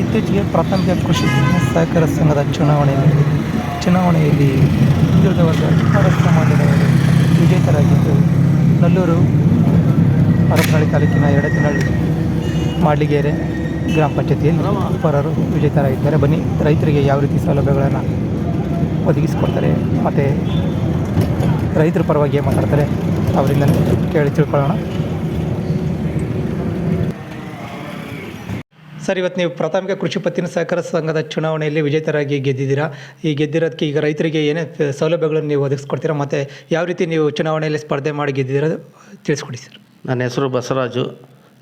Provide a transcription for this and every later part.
ಇತ್ತೀಚೆಗೆ ಪ್ರಾಥಮಿಕ ಕೃಷಿ ಸಹಕಾರ ಸಂಘದ ಚುನಾವಣೆ ನಡೆದಿದೆ ಚುನಾವಣೆಯಲ್ಲಿ ಹಿಂದುಳಿದ ವರ್ಗ ಅರ ಸಮಾಜದವರು ವಿಜೇತರಾಗಿದ್ದು, ನಲ್ಲೂರು ಹರಪನಹಳ್ಳಿ ತಾಲೂಕಿನ ಎರಡತಿನಹಳ್ಳಿ ಮಾಡ್ಲಿಗೇರೆ ಗ್ರಾಮ ಪಂಚಾಯತಿಯಲ್ಲಿ ಪರರು ವಿಜೇತರಾಗಿದ್ದಾರೆ. ಬನ್ನಿ, ರೈತರಿಗೆ ಯಾವ ರೀತಿ ಸೌಲಭ್ಯಗಳನ್ನು ಒದಗಿಸಿಕೊಡ್ತಾರೆ ಮತ್ತು ರೈತರ ಪರವಾಗಿ ಏನು ಮಾತಾಡ್ತಾರೆ ಅವರಿಂದ ಕೇಳಿ ತಿಳ್ಕೊಳ್ಳೋಣ. ಸರ್, ಇವತ್ತು ನೀವು ಪ್ರಾಥಮಿಕ ಕೃಷಿ ಪತ್ತಿನ ಸಹಕಾರ ಸಂಘದ ಚುನಾವಣೆಯಲ್ಲಿ ವಿಜೇತರಾಗಿ ಗೆದ್ದಿದ್ದೀರಾ? ಈ ಗೆದ್ದಿರೋದಕ್ಕೆ ಈಗ ರೈತರಿಗೆ ಏನೇ ಸೌಲಭ್ಯಗಳನ್ನು ನೀವು ಒದಗಿಸ್ಕೊಡ್ತೀರಾ? ಮತ್ತು ಯಾವ ರೀತಿ ನೀವು ಚುನಾವಣೆಯಲ್ಲಿ ಸ್ಪರ್ಧೆ ಮಾಡಿ ಗೆದ್ದಿರೋದು ತಿಳಿಸ್ಕೊಡಿ ಸರ್. ನನ್ನ ಹೆಸರು ಬಸವರಾಜು.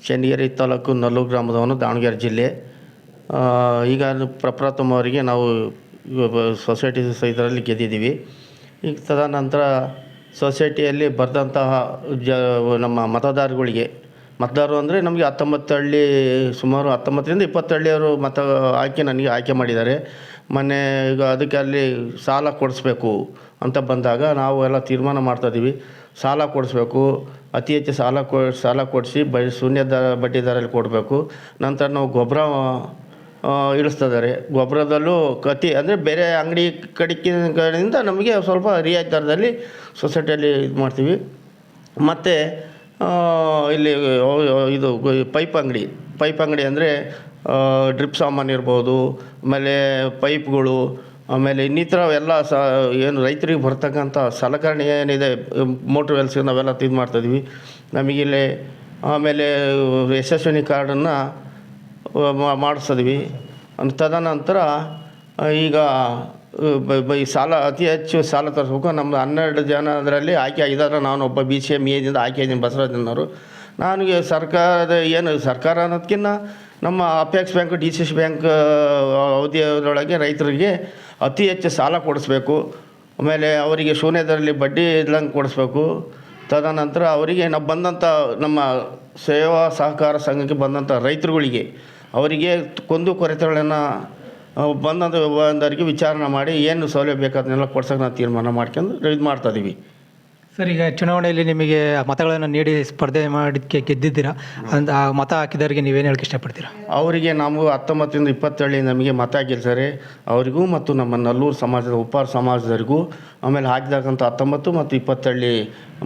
ಚನ್ನಗಿರಿ ತಾಲೂಕು ನಲ್ಲೂರು ಗ್ರಾಮದವನು, ದಾವಣಗೆರೆ ಜಿಲ್ಲೆ. ಈಗ ಪ್ರಪ್ರಥಮವರಿಗೆ ನಾವು ಸೊಸೈಟಿ ಇದರಲ್ಲಿ ಗೆದ್ದಿದ್ದೀವಿ. ಈಗ ತದನಂತರ ಸೊಸೈಟಿಯಲ್ಲಿ ಬರೆದಂತಹ ಜ, ನಮ್ಮ ಮತದಾರಗಳಿಗೆ ಮತದಾರರು ಅಂದರೆ ನಮಗೆ ಹತ್ತೊಂಬತ್ತು ಹಳ್ಳಿ, ಸುಮಾರು ಹತ್ತೊಂಬತ್ತರಿಂದ ಇಪ್ಪತ್ತು ಹಳ್ಳಿಯವರು ಮತ ಆಯ್ಕೆ ನನಗೆ ಆಯ್ಕೆ ಮಾಡಿದ್ದಾರೆ. ಮೊನ್ನೆ ಈಗ ಅದಕ್ಕೆ ಅಲ್ಲಿ ಸಾಲ ಕೊಡಿಸ್ಬೇಕು ಅಂತ ಬಂದಾಗ ನಾವು ಎಲ್ಲ ತೀರ್ಮಾನ ಮಾಡ್ತಾಯಿದ್ದೀವಿ ಸಾಲ ಕೊಡಿಸ್ಬೇಕು. ಅತಿ ಹೆಚ್ಚು ಸಾಲ ಕೊ, ಸಾಲ ಕೊಡಿಸಿ ಬ, ಶೂನ್ಯ ದರ ಬಡ್ಡಿ ದರಲ್ಲಿ ಕೊಡಬೇಕು. ನಂತರ ನಾವು ಗೊಬ್ಬರ ಇಳಿಸ್ತಿದ್ದಾರೆ ಗೊಬ್ಬರದಲ್ಲೂ ಕತಿ, ಅಂದರೆ ಬೇರೆ ಅಂಗಡಿ ಕಡೆಯಿಂದ ನಮಗೆ ಸ್ವಲ್ಪ ರಿಯಾಯಿತಿ ದರದಲ್ಲಿ ಸೊಸೈಟಿಯಲ್ಲಿ ಇದು ಮಾಡ್ತೀವಿ ಮತ್ತು ಇಲ್ಲಿ ಇದು ಪೈಪ್ ಅಂಗಡಿ. ಪೈಪ್ ಅಂಗಡಿ ಅಂದರೆ ಡ್ರಿಪ್ ಸಾಮಾನು ಇರ್ಬೋದು, ಆಮೇಲೆ ಪೈಪ್ಗಳು, ಆಮೇಲೆ ಇನ್ನಿತರ ಎಲ್ಲ ಸ, ಏನು ರೈತರಿಗೆ ಬರ್ತಕ್ಕಂಥ ಸಲಕರಣೆ ಏನಿದೆ, ಮೋಟ್ರ್ ವೆಲ್ಸ್ ನಾವೆಲ್ಲ ಇದು ಮಾಡ್ತಾಯಿದ್ವಿ ನಮಗಿಲ್ಲಿ ಆಮೇಲೆ, ಯಶಸ್ವಿನಿ ಕಾರ್ಡನ್ನು ಮಾಡಿಸಿದ್ವಿ ತದನಂತರ, ಈಗ ಈ ಸಾಲ ಅತಿ ಹೆಚ್ಚು ಸಾಲ ತರಿಸ್ಬೇಕು. ನಮ್ಮದು ಹನ್ನೆರಡು ಜನ ಅದರಲ್ಲಿ ಆಯ್ಕೆ ಆಗಿದ್ದಾರೆ. ಒಬ್ಬ ಬಿ ಸಿ ಎಂ ಎದಿಂದ ಆಯ್ಕೆ ಆಗಿದ್ದೀನಿ ಬಸವರಾಜನವರು. ನನಗೆ ಸರ್ಕಾರದ ಏನು ಸರ್ಕಾರ ಅನ್ನೋದಕ್ಕಿಂತ ನಮ್ಮ apex bank, D C C bank ಅವಧಿಯೊಳಗೆ ರೈತರಿಗೆ ಅತಿ ಹೆಚ್ಚು ಸಾಲ ಕೊಡಿಸ್ಬೇಕು. ಆಮೇಲೆ ಅವರಿಗೆ ಶೂನ್ಯದಲ್ಲಿ ಬಡ್ಡಿ ಇಲ್ಲಂಗೆ ಕೊಡಿಸ್ಬೇಕು. ತದನಂತರ ಅವರಿಗೆ ನಾವು ಬಂದಂಥ ನಮ್ಮ ಸೇವಾ ಸಹಕಾರ ಸಂಘಕ್ಕೆ ಬಂದಂಥ ರೈತರುಗಳಿಗೆ ಅವರಿಗೆ ಕೊಂದು ಕೊರತೆಗಳನ್ನು ಬಂದಂಥ ಬಂದವರಿಗೆ ವಿಚಾರಣೆ ಮಾಡಿ ಏನು ಸೌಲಭ್ಯ ಬೇಕು ಅದನ್ನೆಲ್ಲ ಕೊಡ್ಸೋಕೆ ನಾವು ತೀರ್ಮಾನ ಮಾಡ್ಕೊಂಡು ಇದು ಮಾಡ್ತಾಯಿದ್ದೀವಿ ಸರ್ ಈಗ ಚುನಾವಣೆಯಲ್ಲಿ ನಿಮಗೆ ಮತಗಳನ್ನು ನೀಡಿ ಸ್ಪರ್ಧೆ ಮಾಡಿದ್ದಕ್ಕೆ ಗೆದ್ದಿದ್ದೀರಾ? ಅಂತ ಆ ಮತ ಹಾಕಿದವರಿಗೆ ನೀವೇನು ಹೇಳಕ್ಕೆ ಇಷ್ಟಪಡ್ತೀರಾ? ಅವರಿಗೆ ನಾವು ಹತ್ತೊಂಬತ್ತರಿಂದ ಇಪ್ಪತ್ತೇಳಿ ನಮಗೆ ಮತ ಹಾಕಿರ್ತಾರೆ ಅವರಿಗೂ ಮತ್ತು ನಮ್ಮ ನಲ್ಲೂರು ಸಮಾಜದ ಉಪ್ಪಾರ ಸಮಾಜದವರಿಗೂ ಆಮೇಲೆ ಹಾಕಿದಕ್ಕಂಥ ಹತ್ತೊಂಬತ್ತು ಮತ್ತು ಇಪ್ಪತ್ತೇಳಿ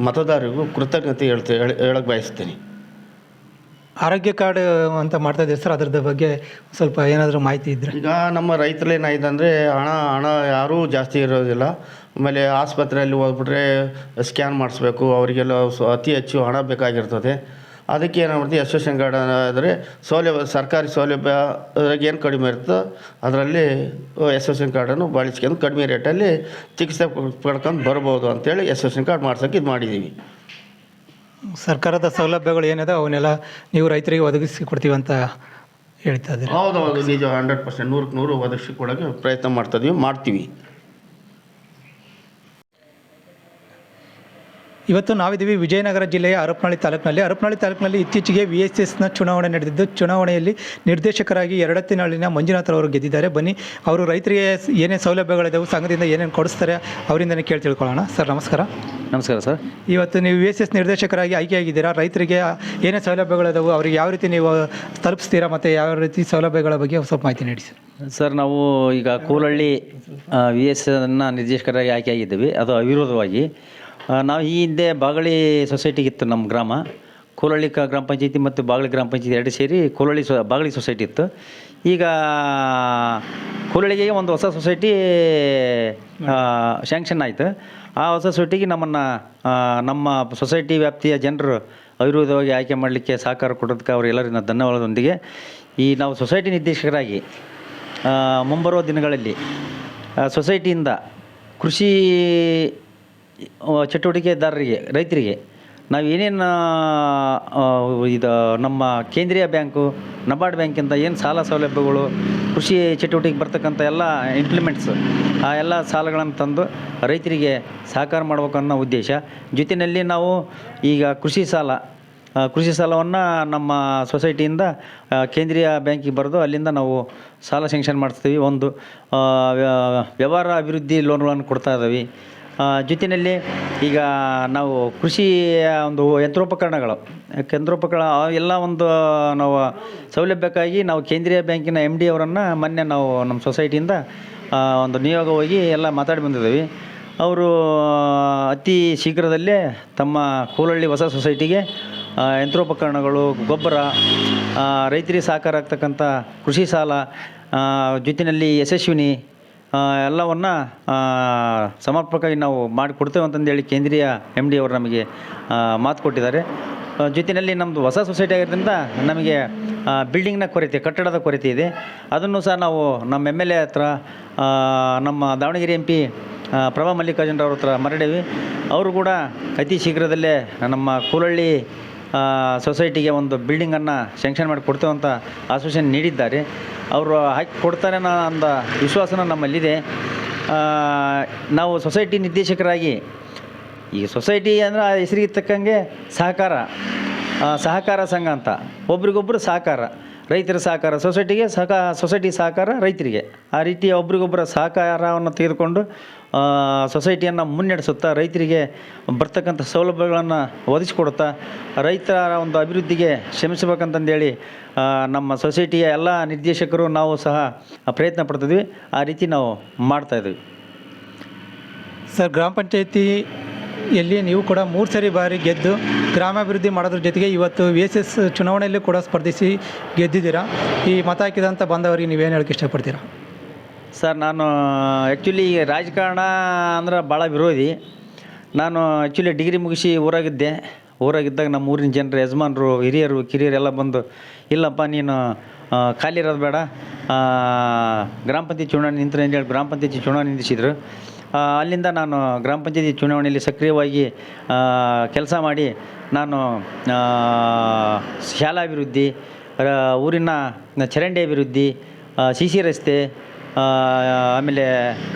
ಮತದಾರರಿಗೂ ಕೃತಜ್ಞತೆ ಹೇಳ್ತೆ ಹೇಳ ಹೇಳಕ್ಕೆ ಬಯಸ್ತೀನಿ. ಆರೋಗ್ಯ ಕಾರ್ಡ್ ಅಂತ ಮಾಡ್ತಾ ಇದ್ದೀರಿ ಸರ್? ಅದ್ರದ್ದು ಬಗ್ಗೆ ಸ್ವಲ್ಪ ಏನಾದರೂ ಮಾಹಿತಿ ಇದ್ದರೆ ಈಗ ನಮ್ಮ ರೈತರೇನಾಗಿದೆ ಅಂದರೆ ಹಣ ಹಣ ಯಾರೂ ಜಾಸ್ತಿ ಇರೋದಿಲ್ಲ. ಆಮೇಲೆ ಆಸ್ಪತ್ರೆಯಲ್ಲಿ ಹೋಗ್ಬಿಟ್ರೆ ಸ್ಕ್ಯಾನ್ ಮಾಡಿಸ್ಬೇಕು, ಅವರಿಗೆಲ್ಲ ಅತಿ ಹೆಚ್ಚು ಹಣ ಬೇಕಾಗಿರ್ತದೆ. ಅದಕ್ಕೆ ಏನು ಮಾಡ್ತೀವಿ ಯಶಸ್ವಿನಿ ಕಾರ್ಡ್ ಆದರೆ ಸೌಲಭ್ಯ, ಸರ್ಕಾರಿ ಸೌಲಭ್ಯ ಏನು ಕಡಿಮೆ ಇರ್ತದೋ ಅದರಲ್ಲಿ ಅಸೋಸಿಯೇಷನ್ ಕಾರ್ಡನ್ನು ಬಳಸ್ಕೊಂಡು ಕಡಿಮೆ ರೇಟಲ್ಲಿ ಚಿಕಿತ್ಸೆ ಪಡ್ಕೊಂಡು ಬರ್ಬೋದು ಅಂತೇಳಿ ಅಸೋಸಿಯೇಷನ್ ಕಾರ್ಡ್ ಮಾಡ್ಸೋಕೆ ಇದು ಮಾಡಿದ್ದೀವಿ. ಸರ್ಕಾರದ ಸೌಲಭ್ಯಗಳು ಏನಿದೆ, ಅವನ್ನೆಲ್ಲ ನೀವು ರೈತರಿಗೆ ಒದಗಿಸಿ ಕೊಡ್ತೀವಿ ಅಂತ ಹೇಳ್ತಾ ಇದ್ದೀರಿ? ಹೌದು ಹೌದು ನಿಜ, ಹಂಡ್ರೆಡ್ ಪರ್ಸೆಂಟ್ ನೂರಕ್ಕೆ ನೂರು ಒದಗಿಸಿ ಕೊಡೋಕ್ಕೆ ಪ್ರಯತ್ನ ಮಾಡ್ತಾಯಿದ್ದೀವಿ ಮಾಡ್ತೀವಿ. ಇವತ್ತು ನಾವಿದ್ದೀವಿ ವಿಜಯನಗರ ಜಿಲ್ಲೆಯ ಹರಪನಹಳ್ಳಿ ತಾಲೂಕಿನಲ್ಲಿ. ಹರಪನಹಳ್ಳಿ ತಾಲೂಕಿನಲ್ಲಿ ಇತ್ತೀಚೆಗೆ ವಿ ಎಸ್ ಎಸ್ನ ಚುನಾವಣೆ ನಡೆದಿದ್ದು ಚುನಾವಣೆಯಲ್ಲಿ ನಿರ್ದೇಶಕರಾಗಿ ಎರಡತ್ತಿನಹಳ್ಳಿನ ಮಂಜುನಾಥರವರು ಗೆದ್ದಿದ್ದಾರೆ. ಬನ್ನಿ ಅವರು ರೈತರಿಗೆ ಏನೇನು ಸೌಲಭ್ಯಗಳಿದ್ದಾವೆ ಸಂಘದಿಂದ ಏನೇನು ಕೊಡಿಸ್ತಾರೆ ಅವರಿಂದನೇ ಕೇಳಿ ತಿಳ್ಕೊಳ್ಳೋಣ. ಸರ್ ನಮಸ್ಕಾರ. ನಮಸ್ಕಾರ ಸರ್. ಇವತ್ತು ನೀವು ವಿ ಎಸ್ ಎಸ್ ನಿರ್ದೇಶಕರಾಗಿ ಆಯ್ಕೆಯಾಗಿದ್ದೀರಾ? ರೈತರಿಗೆ ಏನೇ ಸೌಲಭ್ಯಗಳಿದಾವೆ ಅವರಿಗೆ ಯಾವ ರೀತಿ ನೀವು ತಲುಪಿಸ್ತೀರಾ ಮತ್ತು ಯಾವ ರೀತಿ ಸೌಲಭ್ಯಗಳ ಬಗ್ಗೆ ಸ್ವಲ್ಪ ಮಾಹಿತಿ ನೀಡಿ ಸರ್. ಸರ್ ನಾವು ಈಗ ಕೂಲಹಳ್ಳಿ ವಿ ಎಸ್ ಅನ್ನು ನಿರ್ದೇಶಕರಾಗಿ ಆಯ್ಕೆಯಾಗಿದ್ದೀವಿ. ಅದು ಅವಿರೋಧವಾಗಿ. ನಾವು ಈ ಹಿಂದೆ ಬಾಗಳಿ ಸೊಸೈಟಿಗಿತ್ತು ನಮ್ಮ ಗ್ರಾಮ. ಕೋಲಳ್ಳಿ ಕ ಗ್ರಾಮ ಪಂಚಾಯತಿ ಮತ್ತು ಬಾಗಳಿ ಗ್ರಾಮ ಪಂಚಾಯತಿ ಎರಡು ಸೇರಿ ಕೋಲಳ್ಳಿ ಸೊ, ಬಾಗಳಿ ಸೊಸೈಟಿ ಇತ್ತು. ಈಗ ಕೋಲಳ್ಳಿಗೆ ಒಂದು ಹೊಸ ಸೊಸೈಟಿ ಶ್ಯಾಂಕ್ಷನ್ ಆಯಿತು. ಆ ಹೊಸ ಸೊಸೈಟಿಗೆ ನಮ್ಮನ್ನು ನಮ್ಮ ಸೊಸೈಟಿ ವ್ಯಾಪ್ತಿಯ ಜನರು ಅವಿರೋಧವಾಗಿ ಆಯ್ಕೆ ಮಾಡಲಿಕ್ಕೆ ಸಹಕಾರ ಕೊಡೋದಕ್ಕೆ ಅವರೆಲ್ಲರಿನ ಧನ್ಯವಾದದೊಂದಿಗೆ ಈ ನಾವು ಸೊಸೈಟಿ ನಿರ್ದೇಶಕರಾಗಿ ಮುಂಬರುವ ದಿನಗಳಲ್ಲಿ ಸೊಸೈಟಿಯಿಂದ ಕೃಷಿ ಚಟುವಟಿಕೆದಾರರಿಗೆ, ರೈತರಿಗೆ, ನಾವು ಏನೇನು ಇದು ನಮ್ಮ ಕೇಂದ್ರೀಯ ಬ್ಯಾಂಕು, ನಬಾರ್ಡ್ ಬ್ಯಾಂಕಿಂದ ಏನು ಸಾಲ ಸೌಲಭ್ಯಗಳು, ಕೃಷಿ ಚಟುವಟಿಕೆ ಬರ್ತಕ್ಕಂಥ ಎಲ್ಲ ಇಂಪ್ಲಿಮೆಂಟ್ಸ್ ಆ ಎಲ್ಲ ಸಾಲಗಳನ್ನು ತಂದು ರೈತರಿಗೆ ಸಹಕಾರ ಮಾಡ್ಬೇಕು ಅನ್ನೋ ಉದ್ದೇಶ. ಜೊತೆಯಲ್ಲಿ ನಾವು ಈಗ ಕೃಷಿ ಸಾಲ ಕೃಷಿ ಸಾಲವನ್ನು ನಮ್ಮ ಸೊಸೈಟಿಯಿಂದ ಕೇಂದ್ರೀಯ ಬ್ಯಾಂಕಿಗೆ ಬರೆದು ಅಲ್ಲಿಂದ ನಾವು ಸಾಲ ಸ್ಯಾಂಕ್ಷನ್ ಮಾಡಿಸ್ತೀವಿ ಒಂದು ವ್ಯವಹಾರ ಅಭಿವೃದ್ಧಿ ಲೋನ್ಗಳನ್ನು ಕೊಡ್ತಾ ಇದ್ದೀವಿ. ಜೊತೆಯಲ್ಲಿ ಈಗ ನಾವು ಕೃಷಿಯ ಒಂದು ಯಂತ್ರೋಪಕರಣಗಳು, ಯಂತ್ರೋಪಕರಣ ಎಲ್ಲ ಒಂದು, ನಾವು ಸೌಲಭ್ಯಕ್ಕಾಗಿ ನಾವು ಕೇಂದ್ರೀಯ ಬ್ಯಾಂಕಿನ ಎಂ ಡಿ ಅವರನ್ನು ಮೊನ್ನೆ ನಾವು ನಮ್ಮ ಸೊಸೈಟಿಯಿಂದ ಒಂದು ನಿಯೋಗ ಹೋಗಿ ಎಲ್ಲ ಮಾತಾಡಿ ಬಂದಿದ್ದೀವಿ. ಅವರು ಅತಿ ಶೀಘ್ರದಲ್ಲೇ ತಮ್ಮ ಕೂಲಳ್ಳಿ ಹೊಸ ಸೊಸೈಟಿಗೆ ಯಂತ್ರೋಪಕರಣಗಳು, ಗೊಬ್ಬರ ರೈತರಿಗೆ ಸಾಕಾರ ಆಗ್ತಕ್ಕಂಥ ಕೃಷಿ ಸಾಲ ಜೊತೆಯಲ್ಲಿ ಯಶಸ್ವಿನಿ ಎಲ್ಲವನ್ನು ಸಮರ್ಪಕವಾಗಿ ನಾವು ಮಾಡಿಕೊಡ್ತೇವೆ ಅಂತಂದೇಳಿ ಕೇಂದ್ರೀಯ ಎಂ ಡಿ ಅವರು ನಮಗೆ ಮಾತು ಕೊಟ್ಟಿದ್ದಾರೆ. ಜೊತೆಯಲ್ಲಿ ನಮ್ಮದು ಹೊಸ ಸೊಸೈಟಿ ಆಗಿರೋದ್ರಿಂದ ನಮಗೆ ಬಿಲ್ಡಿಂಗ್ನ ಕೊರತೆ ಕಟ್ಟಡದ ಕೊರತೆ ಇದೆ. ಅದನ್ನು ಸಹ ನಾವು ನಮ್ಮ ಎಂ ಎಲ್ ಎ ಹತ್ರ ನಮ್ಮ ದಾವಣಗೆರೆ ಎಂ ಪಿ ಪ್ರಭಾ ಮಲ್ಲಿಕಾರ್ಜುನರವ್ರ ಹತ್ರ ಮರಡೇವಿ. ಅವರು ಕೂಡ ಅತಿ ಶೀಘ್ರದಲ್ಲೇ ನಮ್ಮ ಕೂಲಳ್ಳಿ ಆ, ಸೊಸೈಟಿಗೆ ಒಂದು ಬಿಲ್ಡಿಂಗನ್ನು ಸ್ಯಾಂಕ್ಷನ್ ಮಾಡಿ ಕೊಡ್ತೇವೆ ಅಂತ ಆಶ್ವಾಸನೆ ನೀಡಿದ್ದಾರೆ. ಅವರು ಹಾಕಿ ಕೊಡ್ತಾರೆ ಅನ್ನೋ ಅಂದ ವಿಶ್ವಾಸನ ನಮ್ಮಲ್ಲಿದೆ. ನಾವು ಸೊಸೈಟಿ ನಿರ್ದೇಶಕರಾಗಿ, ಈ ಸೊಸೈಟಿ ಅಂದರೆ ಆ ಹೆಸರಿಗೆ ತಕ್ಕಂಗೆ ಸಹಕಾರ ಸಹಕಾರ ಸಂಘ ಅಂತ ಒಬ್ರಿಗೊಬ್ಬರು ಸಹಕಾರ. ರೈತರ ಸಹಕಾರ ಸೊಸೈಟಿಗೆ ಸಹ ಸೊಸೈಟಿ ಸಹಕಾರ ರೈತರಿಗೆ. ಆ ರೀತಿ ಒಬ್ರಿಗೊಬ್ಬರ ಸಹಕಾರವನ್ನು ತೆಗೆದುಕೊಂಡು ಸೊಸೈಟಿಯನ್ನು ಮುನ್ನಡೆಸುತ್ತಾ, ರೈತರಿಗೆ ಬರ್ತಕ್ಕಂಥ ಸೌಲಭ್ಯಗಳನ್ನು ಒದಗಿಸ್ಕೊಡುತ್ತಾ, ರೈತರ ಒಂದು ಅಭಿವೃದ್ಧಿಗೆ ಶ್ರಮಿಸಬೇಕಂತಂದೇಳಿ ನಮ್ಮ ಸೊಸೈಟಿಯ ಎಲ್ಲ ನಿರ್ದೇಶಕರು ನಾವು ಸಹ ಪ್ರಯತ್ನ ಪಡ್ತಿದ್ವಿ. ಆ ರೀತಿ ನಾವು ಮಾಡ್ತಾಯಿದ್ವಿ ಸರ್, ಗ್ರಾಮ ಪಂಚಾಯತಿಯಲ್ಲಿ ನೀವು ಕೂಡ ಮೂರು ಸರಿ ಬಾರಿ ಗೆದ್ದು ಗ್ರಾಮಾಭಿವೃದ್ಧಿ ಮಾಡೋದ್ರ ಜೊತೆಗೆ ಇವತ್ತು ವಿ ಎಸ್ ಎಸ್ ಚುನಾವಣೆಯಲ್ಲೂ ಕೂಡ ಸ್ಪರ್ಧಿಸಿ ಗೆದ್ದಿದ್ದೀರಾ? ಈ ಮತ ಹಾಕಿದಂಥ ಬಂದವರಿಗೆ ನೀವೇನು ಹೇಳಕ್ಕೆ ಇಷ್ಟಪಡ್ತೀರಾ? ಸರ್ ನಾನು ಆ್ಯಕ್ಚುಲಿ ರಾಜಕಾರಣ ಅಂದ್ರೆ ಭಾಳ ವಿರೋಧಿ. ನಾನು ಆ್ಯಕ್ಚುಲಿ ಡಿಗ್ರಿ ಮುಗಿಸಿ ಊರಾಗಿದ್ದೆ. ಊರಾಗಿದ್ದಾಗ ನಮ್ಮ ಊರಿನ ಜನರು ಯಜಮಾನರು ಹಿರಿಯರು ಕಿರಿಯರು ಎಲ್ಲ ಬಂದು ಇಲ್ಲಪ್ಪ ನೀನು ಖಾಲಿ ಇರೋದು ಬೇಡ. ಗ್ರಾಮ ಪಂಚಾಯತ್ ಚುನಾವಣೆ ನಿಂತರೆ ಅಂತೇಳಿ ಗ್ರಾಮ ಪಂಚಾಯತಿ ಚುನಾವಣೆ ನಿಲ್ಲಿಸಿದ್ರು ಆ, ಅಲ್ಲಿಂದ ನಾನು ಗ್ರಾಮ ಪಂಚಾಯತಿ ಚುನಾವಣೆಯಲ್ಲಿ ಸಕ್ರಿಯವಾಗಿ ಕೆಲಸ ಮಾಡಿ ನಾನು ಶಾಲಾಭಿವೃದ್ಧಿ ಊರಿನ ಚರಂಡಿ ಅಭಿವೃದ್ಧಿ ಸಿ ಸಿ ರಸ್ತೆ ಆಮೇಲೆ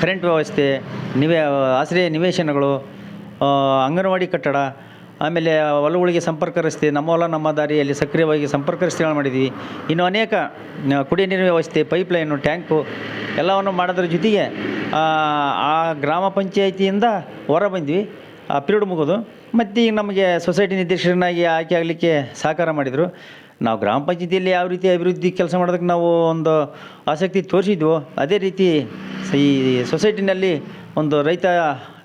ಕರೆಂಟ್ ವ್ಯವಸ್ಥೆ, ನಿವೇ, ಆಶ್ರಯ ನಿವೇಶನಗಳು ಅಂಗನವಾಡಿ ಕಟ್ಟಡ ಆಮೇಲೆ ಹೊಲಗಳಿಗೆ ಸಂಪರ್ಕ ರಸ್ತೆ ನಮ್ಮ ಹೊಲ ನಮ್ಮ ದಾರಿಯಲ್ಲಿ ಸಕ್ರಿಯವಾಗಿ ಸಂಪರ್ಕ ರಸ್ತೆಗಳು ಮಾಡಿದ್ವಿ. ಇನ್ನು ಅನೇಕ ಕುಡಿಯ ನೀರಿನ ವ್ಯವಸ್ಥೆ, ಪೈಪ್ಲೈನು, ಟ್ಯಾಂಕು ಎಲ್ಲವನ್ನು ಮಾಡೋದ್ರ ಜೊತೆಗೆ ಆ ಗ್ರಾಮ ಪಂಚಾಯಿತಿಯಿಂದ ಹೊರ ಬಂದ್ವಿ. ಆ, ಪಿರಿಯಡ್ ಮುಗೋದು ಮತ್ತು ಈಗ ನಮಗೆ ಸೊಸೈಟಿ ನಿರ್ದೇಶಕರನ್ನಾಗಿ ಆಯ್ಕೆ ಆಗಲಿಕ್ಕೆ ಸಹಕಾರ ಮಾಡಿದರು. ನಾವು ಗ್ರಾಮ ಪಂಚಾಯತಿಯಲ್ಲಿ ಯಾವ ರೀತಿ ಅಭಿವೃದ್ಧಿ ಕೆಲಸ ಮಾಡೋದಕ್ಕೆ ನಾವು ಒಂದು ಆಸಕ್ತಿ ತೋರಿಸಿದ್ವು, ಅದೇ ರೀತಿ ಈ ಸೊಸೈಟಿನಲ್ಲಿ ಒಂದು ರೈತ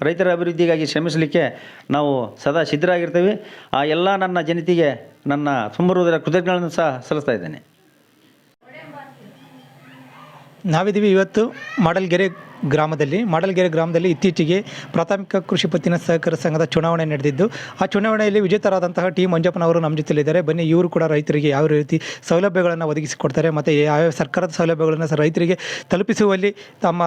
ರೈತರ ಅಭಿವೃದ್ಧಿಗಾಗಿ ಶ್ರಮಿಸಲಿಕ್ಕೆ ನಾವು ಸದಾ ಸಿದ್ಧರಾಗಿರ್ತೇವೆ. ಆ ಎಲ್ಲ ನನ್ನ ಜನತೆಗೆ ನನ್ನ ತುಂಬುವುದರ ಕೃತಜ್ಞಗಳನ್ನು ಸಹ ಸಲ್ಲಿಸ್ತಾ ಇದ್ದೇನೆ. ನಾವಿದ್ದೀವಿ ಇವತ್ತು ಮಾಡಲ್ಗೆರೆ ಗ್ರಾಮದಲ್ಲಿ. ಮಾಡಲ್ಗೆರೆ ಗ್ರಾಮದಲ್ಲಿ ಇತ್ತೀಚೆಗೆ ಪ್ರಾಥಮಿಕ ಕೃಷಿ ಪತ್ತಿನ ಸಹಕಾರ ಸಂಘದ ಚುನಾವಣೆ ನಡೆದಿದ್ದು ಆ ಚುನಾವಣೆಯಲ್ಲಿ ವಿಜೇತರಾದಂತಹ ಟಿ ಮಂಜಪ್ಪನವರು ನಮ್ಮ ಜೊತೆಲಿದ್ದಾರೆ ಬನ್ನಿ ಇವರು ಕೂಡ ರೈತರಿಗೆ ಯಾವ ರೀತಿ ಸೌಲಭ್ಯಗಳನ್ನು ಒದಗಿಸಿಕೊಡ್ತಾರೆ ಮತ್ತು ಯಾವ ಸರ್ಕಾರದ ಸೌಲಭ್ಯಗಳನ್ನು ಸರ್ ರೈತರಿಗೆ ತಲುಪಿಸುವಲ್ಲಿ ತಮ್ಮ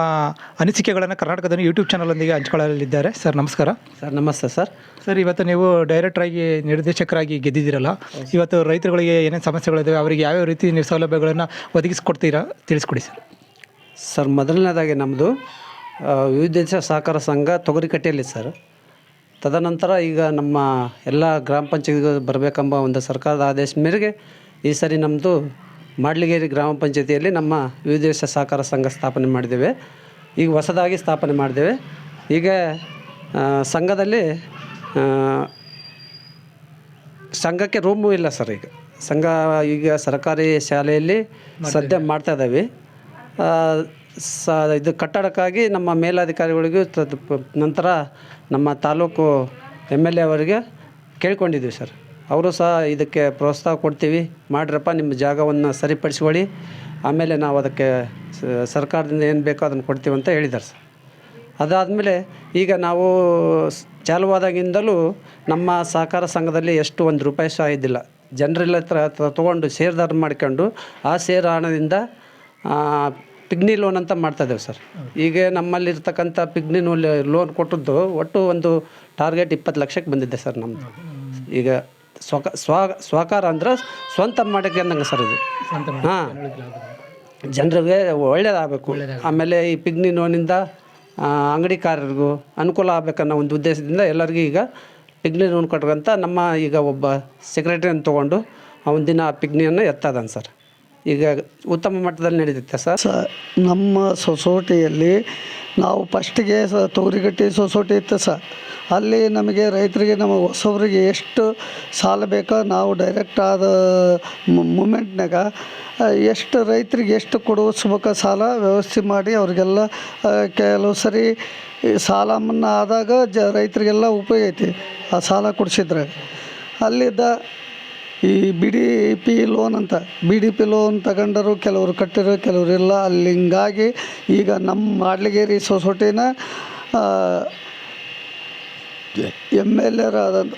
ಅನಿಸಿಕೆಗಳನ್ನು ಕರ್ನಾಟಕದ ಯೂಟ್ಯೂಬ್ ಚಾನಲೊಂದಿಗೆ ಹಂಚಿಕೊಳ್ಳಲಿದ್ದಾರೆ. ಸರ್ ನಮಸ್ಕಾರ. ಸರ್ ನಮಸ್ತೆ ಸರ್. ಸರ್ ಇವತ್ತು ನೀವು ಡೈರೆಕ್ಟರಾಗಿ ನಿರ್ದೇಶಕರಾಗಿ ಗೆದ್ದಿದ್ದೀರಲ್ಲ. ಇವತ್ತು ರೈತರುಗಳಿಗೆ ಏನೇನು ಸಮಸ್ಯೆಗಳಿದ್ದಾವೆ ಅವರಿಗೆ ಯಾವ್ಯಾವ ರೀತಿ ನೀವು ಸೌಲಭ್ಯಗಳನ್ನು ಒದಗಿಸಿಕೊಡ್ತೀರಾ? ತಿಳಿಸ್ಕೊಡಿ ಸರ್. ಸರ್ ಮೊದಲನೇದಾಗಿ ನಮ್ಮದು ವಿವಿಧ ಸಹಕಾರ ಸಂಘ ತೊಗರಿಕಟ್ಟೆಯಲ್ಲಿ ಸರ್. ತದನಂತರ ಈಗ ನಮ್ಮ ಎಲ್ಲ ಗ್ರಾಮ ಪಂಚಾಯತಿಗೆ ಬರಬೇಕೆಂಬ ಒಂದು ಸರ್ಕಾರದ ಆದೇಶ ಮೇರೆಗೆ ಈ ಸರಿ ನಮ್ಮದು ಮಾಡ್ಲಿಗೇರಿ ಗ್ರಾಮ ಪಂಚಾಯತಿಯಲ್ಲಿ ನಮ್ಮ ವಿವಿಧ ಸಹಕಾರ ಸಂಘ ಸ್ಥಾಪನೆ ಮಾಡಿದ್ದೇವೆ. ಈಗ ಹೊಸದಾಗಿ ಸ್ಥಾಪನೆ ಮಾಡಿದ್ದೇವೆ. ಈಗ ಸಂಘದಲ್ಲಿ ಸಂಘಕ್ಕೆ ರೂಮು ಇಲ್ಲ ಸರ್ ಈಗ. ಸಂಘ ಈಗ ಸರ್ಕಾರಿ ಶಾಲೆಯಲ್ಲಿ ಸದ್ಯ ಮಾಡ್ತಾ ಇದ್ದಾವೆ. ಸ, ಇದು ಕಟ್ಟಡಕ್ಕಾಗಿ ನಮ್ಮ ಮೇಲಾಧಿಕಾರಿಗಳಿಗೂ ನಂತರ ನಮ್ಮ ತಾಲೂಕು ಎಂ ಎಲ್ ಎ ಅವರಿಗೆ ಕೇಳ್ಕೊಂಡಿದ್ವಿ ಸರ್. ಅವರು ಸಹ ಇದಕ್ಕೆ ಪ್ರೋತ್ಸಾಹ ಕೊಡ್ತೀವಿ. ಮಾಡ್ರಪ್ಪ, ನಿಮ್ಮ ಜಾಗವನ್ನು ಸರಿಪಡಿಸ್ಕೊಳ್ಳಿ. ಆಮೇಲೆ ನಾವು ಅದಕ್ಕೆ ಸರ್ಕಾರದಿಂದ ಏನು ಬೇಕೋ ಅದನ್ನು ಕೊಡ್ತೀವಿ ಅಂತ ಹೇಳಿದ್ದಾರೆ ಸರ್. ಅದಾದಮೇಲೆ ಈಗ ನಾವು ಚಾಲುವಾದಾಗಿಂದಲೂ ನಮ್ಮ ಸಹಕಾರ ಸಂಘದಲ್ಲಿ ಎಷ್ಟು ಒಂದು ರೂಪಾಯಿ ಸಹ ಇದ್ದಿಲ್ಲ. ಜನರೆಲ್ಲ ಹತ್ರ ತೊಗೊಂಡು ಷೇರ್ದಾರ ಮಾಡ್ಕೊಂಡು ಆ ಷೇರ್ ಹಣದಿಂದ ಪಿಗ್ನಿ ಲೋನ್ ಅಂತ ಮಾಡ್ತಾಯಿದ್ದೇವೆ ಸರ್. ಈಗ ನಮ್ಮಲ್ಲಿರ್ತಕ್ಕಂಥ ಪಿಗ್ನಿ ಲೋನ್ ಕೊಟ್ಟದ್ದು ಒಟ್ಟು ಒಂದು ಟಾರ್ಗೆಟ್ ಇಪ್ಪತ್ತು ಲಕ್ಷಕ್ಕೆ ಬಂದಿದ್ದೆ ಸರ್ ನಮ್ಮದು ಈಗ ಸ್ವಕ ಸ್ವ ಸ್ವಕಾರ ಅಂದ್ರೆ ಸ್ವಂತ ಮಾಡೋಕ್ಕೆ ಅಂದಂಗೆ ಸರ್ ಇದು. ಹಾಂ. ಜನರಿಗೆ ಒಳ್ಳೇದಾಗಬೇಕು. ಆಮೇಲೆ ಈ ಪಿಗ್ನಿ ಲೋನಿಂದ ಅಂಗಡಿಕಾರರಿಗೂ ಅನುಕೂಲ ಆಗಬೇಕನ್ನೋ ಒಂದು ಉದ್ದೇಶದಿಂದ ಎಲ್ಲರಿಗೂ ಈಗ ಪಿಗ್ನಿ ಲೋನ್ ಕೊಟ್ರಂತ ನಮ್ಮ ಈಗ ಒಬ್ಬ ಸೆಕ್ರೆಟರಿಯನ್ನು ತೊಗೊಂಡು ಅವನ ದಿನ ಆ ಪಿಗ್ನಿಯನ್ನು ಎತ್ತದಾನೆ ಸರ್. ಈಗ ಉತ್ತಮ ಮಟ್ಟದಲ್ಲಿ ನಡೀತೈತೆ ಸರ್? ಸ, ನಮ್ಮ ಸೊಸೈಟಿಯಲ್ಲಿ ನಾವು ಫಸ್ಟಿಗೆ ಸ ತೊಗರಿಗಟ್ಟಿ ಸೊಸೈಟಿ ಇತ್ತು ಸರ್ ಅಲ್ಲಿ ನಮಗೆ ರೈತರಿಗೆ, ನಮ್ಮ ಹೊಸಬ್ರಿಗೆ ಎಷ್ಟು ಸಾಲ ಬೇಕೋ ನಾವು ಡೈರೆಕ್ಟ್ ಆದ ಮೂಮೆಂಟ್ನಾಗ ಎಷ್ಟು ರೈತರಿಗೆ ಎಷ್ಟು ಕೊಡಿಸ್ಬೇಕ ಸಾಲ ವ್ಯವಸ್ಥೆ ಮಾಡಿ ಅವ್ರಿಗೆಲ್ಲ ಕೆಲವು ಸರಿ ಸಾಲ ಮನ್ನಾ ಆದಾಗ ಜ, ರೈತರಿಗೆಲ್ಲ ಉಪಯೋಗ ಐತಿ ಆ ಸಾಲ ಕೊಡಿಸಿದ್ರಾಗ. ಅಲ್ಲಿದ್ದ ಈ ಬಿ ಡಿ ಪಿ ಲೋನ್ ಅಂತ ಬಿ ಡಿ ಪಿ ಲೋನ್ ತಗೊಂಡರು ಕೆಲವರು ಕಟ್ಟಿರೋ ಕೆಲವರು ಇಲ್ಲ. ಅಲ್ಲಿ ಹಿಂಗಾಗಿ ಈಗ ನಮ್ಮ ಮಾಡ್ಲಿಗೇರಿ ಸೊಸೈಟಿನ ಎಂ ಎಲ್ ಎರ್ ಆದಂಥ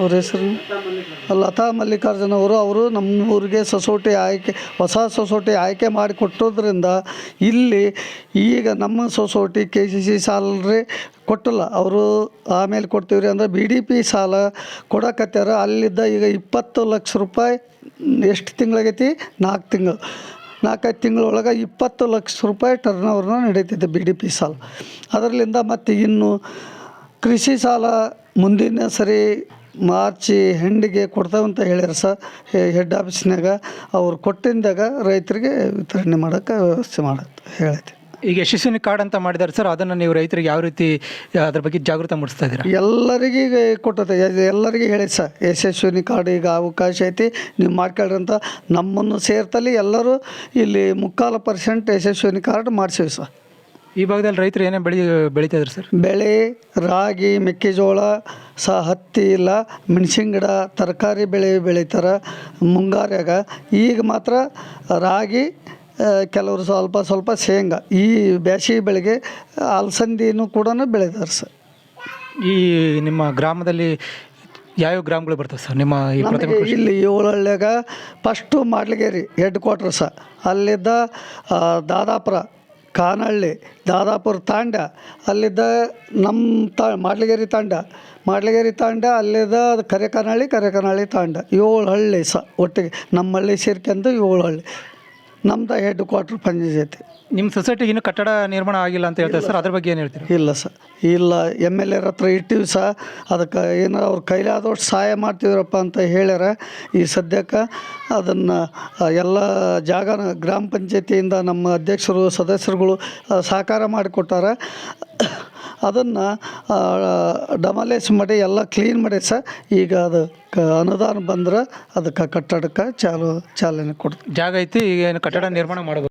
ಅವ್ರ ಹೆಸರು? ಲತಾ ಮಲ್ಲಿಕಾರ್ಜುನ ಅವರು ಅವರು ನಮ್ಮ ಊರಿಗೆ ಸೊಸೈಟಿ ಆಯ್ಕೆ, ಹೊಸ ಸೊಸೈಟಿ ಆಯ್ಕೆ ಮಾಡಿಕೊಟ್ಟೋದ್ರಿಂದ ಇಲ್ಲಿ ಈಗ ನಮ್ಮ society K C C salary ಕೊಟ್ಟಿಲ್ಲ. ಅವರು ಆಮೇಲೆ ಕೊಡ್ತೀವ್ರಿ ಅಂದ್ರೆ ಬಿ ಡಿ ಪಿ ಸಾಲ ಕೊಡಕತ್ಯಾರ. ಅಲ್ಲಿದ್ದ ಈಗ ಇಪ್ಪತ್ತು ಲಕ್ಷ ರೂಪಾಯಿ ಎಷ್ಟು ತಿಂಗಳಾಗೈತಿ? ನಾಲ್ಕು ತಿಂಗಳು. ನಾಲ್ಕೈದು ತಿಂಗಳೊಳಗೆ ಇಪ್ಪತ್ತು ಲಕ್ಷ ರೂಪಾಯಿ ಟರ್ನ್ ಓವರ್ನ ನಡೀತಿದ್ದೆ ಬಿ ಡಿ ಪಿ ಸಾಲ. ಅದರಲ್ಲಿಂದ ಮತ್ತು ಇನ್ನು ಕೃಷಿ ಸಾಲ ಮುಂದಿನ ಸರಿ ಮಾರ್ಚಿ ಹೆಂಡಿಗೆ ಕೊಡ್ತಾವಂತ ಹೇಳ್ಯಾರ ಸರ್ ಹೆಡ್ ಆಫೀಸ್ನಾಗ ಅವ್ರು ಕೊಟ್ಟಿಂದಾಗ ರೈತರಿಗೆ ವಿತರಣೆ ಮಾಡೋಕ್ಕೆ ವ್ಯವಸ್ಥೆ ಮಾಡುತ್ತೆ ಹೇಳೈತೆ. ಈಗ ಯಶಸ್ವಿನಿ ಕಾರ್ಡ್ ಅಂತ ಮಾಡಿದ್ದಾರೆ ಸರ್ ಅದನ್ನು ನೀವು ರೈತರಿಗೆ ಯಾವ ರೀತಿ ಅದ್ರ ಬಗ್ಗೆ ಜಾಗೃತ ಮೂಡಿಸ್ತಾ ಇದ್ದೀರಾ? ಎಲ್ಲರಿಗೆ ಈಗ ಕೊಟ್ಟತೆ ಎಲ್ಲರಿಗೆ ಹೇಳಿ ಸರ್ ಯಶಸ್ವಿನಿ ಕಾರ್ಡ್ ಈಗ ಅವಕಾಶ ಐತಿ ನೀವು ಮಾಡ್ಕೊಳ್ರಿ ಅಂತ ನಮ್ಮನ್ನು ಸೇರ್ತಲ್ಲಿ ಎಲ್ಲರೂ ಇಲ್ಲಿ ಮುಕ್ಕಾಲು ಪರ್ಸೆಂಟ್ ಯಶಸ್ವಿನಿ ಕಾರ್ಡ್ ಮಾಡಿಸಿವಿ ಸರ್. ಈ ಭಾಗದಲ್ಲಿ ರೈತರು ಏನೇ ಬೆಳಿ ಬೆಳೀತಾ ಸರ್? ಬೆಳೆ ರಾಗಿ ಮೆಕ್ಕೆಜೋಳ ಸಹ ಹತ್ತಿ ಇಲ್ಲ. ಮೆಣಸಿನ ಗಿಡ ತರಕಾರಿ ಬೆಳೆ ಬೆಳೀತಾರೆ ಮುಂಗಾರ್ಯಾಗ. ಈಗ ಮಾತ್ರ ರಾಗಿ ಕೆಲವರು ಸ್ವಲ್ಪ ಸ್ವಲ್ಪ ಶೇಂಗಾ ಈ ಬೇಸಿಗೆ ಬೆಳೆಗೆ ಅಲಸಂದಿನೂ ಕೂಡ ಬೆಳೆದಾರೆ ಸರ್. ಈ ನಿಮ್ಮ ಗ್ರಾಮದಲ್ಲಿ ಯಾವ್ಯಾವ ಗ್ರಾಮಗಳು ಬರ್ತವೆ ಸರ್? ನಿಮ್ಮ ಈ ಏಳು ನಮಗೆ ಇಲ್ಲಿ ಏಳಹಳ್ಳ್ಯಾಗ ಫಸ್ಟು ಮಾಡ್ಲಿಗೇರಿ ಹೆಡ್ ಕ್ವಾರ್ಟರ್ಸ ಅಲ್ಲಿದ್ದ ಆ, ದಾದಾಪುರ ಕಾನಹಳ್ಳಿ, ದಾದಾಪುರ ತಾಂಡ, ಅಲ್ಲಿದ್ದ ನಮ್ಮ ತಾ, ಮಾಡ್ಲಿಗೇರಿ ತಾಂಡ. ಮಾಡ್ಲಿಗೇರಿ ತಾಂಡ, ಅಲ್ಲಿದ್ದ ಅದು ಕರೆಕನಹಳ್ಳಿ ಕರೆಕನಹಳ್ಳಿ ತಾಂಡ. ಏಳು ಹಳ್ಳಿ ಸ ಒಟ್ಟಿಗೆ ನಮ್ಮ ಹಳ್ಳಿ ಸೇರ್ಕೊಂಡು ಏಳು ಹಳ್ಳಿ. ನಮ್ದು ಹೆಡ್ ಕ್ವಾರ್ಟರ್ ಪಂಚಾಯತಿ ನಿಮ್ಮ ಸೊಸೈಟಿಗೆ ಇನ್ನೂ ಕಟ್ಟಡ ನಿರ್ಮಾಣ ಆಗಿಲ್ಲ ಅಂತ ಹೇಳ್ತಾರೆ ಸರ್. ಅದ್ರ ಬಗ್ಗೆ ಏನು ಹೇಳ್ತೀರಿ? ಇಲ್ಲ ಸರ್. ಇಲ್ಲ ಎಂ ಎಲ್ ಎರ್ ಹತ್ರ ಇಟ್ಟಿವಿ ಸಹ ಅದಕ್ಕೆ ಏನಾರ ಅವ್ರ ಕೈಲಾದಷ್ಟು ಸಹಾಯ ಮಾಡ್ತಿದ್ರಪ್ಪ ಅಂತ ಹೇಳ್ಯಾರ. ಈ ಸದ್ಯಕ್ಕೆ ಅದನ್ನು ಎಲ್ಲ ಜಾಗ ಗ್ರಾಮ ಪಂಚಾಯತಿಯಿಂದ ನಮ್ಮ ಅಧ್ಯಕ್ಷರು ಸದಸ್ಯರುಗಳು ಸಹಕಾರ ಮಾಡಿಕೊಟ್ಟಾರ. ಅದನ್ನು ಡಮಲೇಸ್ ಮಾಡಿ ಎಲ್ಲ ಕ್ಲೀನ್ ಮಾಡಿ ಸರ್ ಈಗ ಅದು ಕ, ಅನುದಾನ ಬಂದ್ರೆ ಅದಕ್ಕೆ ಕಟ್ಟಡಕ್ಕೆ ಚಾಲು, ಚಾಲನೆ ಕೊಡ್ತೀವಿ. ಜಾಗ ಐತಿ, ಈಗ ಏನು ಕಟ್ಟಡ ನಿರ್ಮಾಣ ಮಾಡಬೇಕು